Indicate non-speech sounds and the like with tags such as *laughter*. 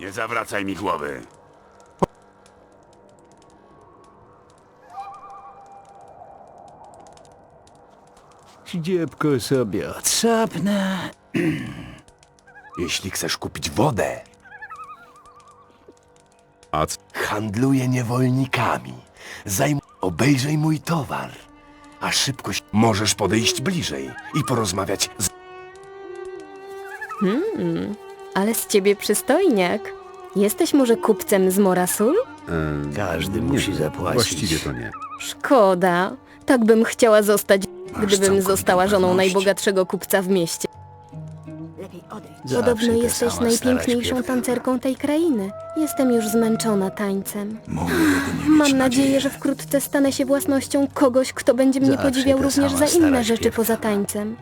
Nie zawracaj mi głowy. Dziebko sobie odsapnę. *clears throat* Jeśli chcesz kupić wodę, A c- handluję niewolnikami. Zajm... Obejrzyj mój towar. A szybkość możesz podejść bliżej i porozmawiać z... Ale z ciebie przystojniak. Jesteś może kupcem z Morasul? em, Każdy nie musi zapłacić. Właściwie to nie. Szkoda. Tak bym chciała zostać, gdybym całkowitą została żoną pewność. najbogatszego kupca w mieście. Zawsze Podobno ta jesteś sama stara najpiękniejszą śpiewka. tancerką tej krainy. Jestem już zmęczona tańcem. Mogę jedynie mieć Mam nadzieję, że wkrótce stanę się własnością kogoś, kto będzie mnie Zawsze podziwiał ta również sama za inne rzeczy śpiewka. poza tańcem.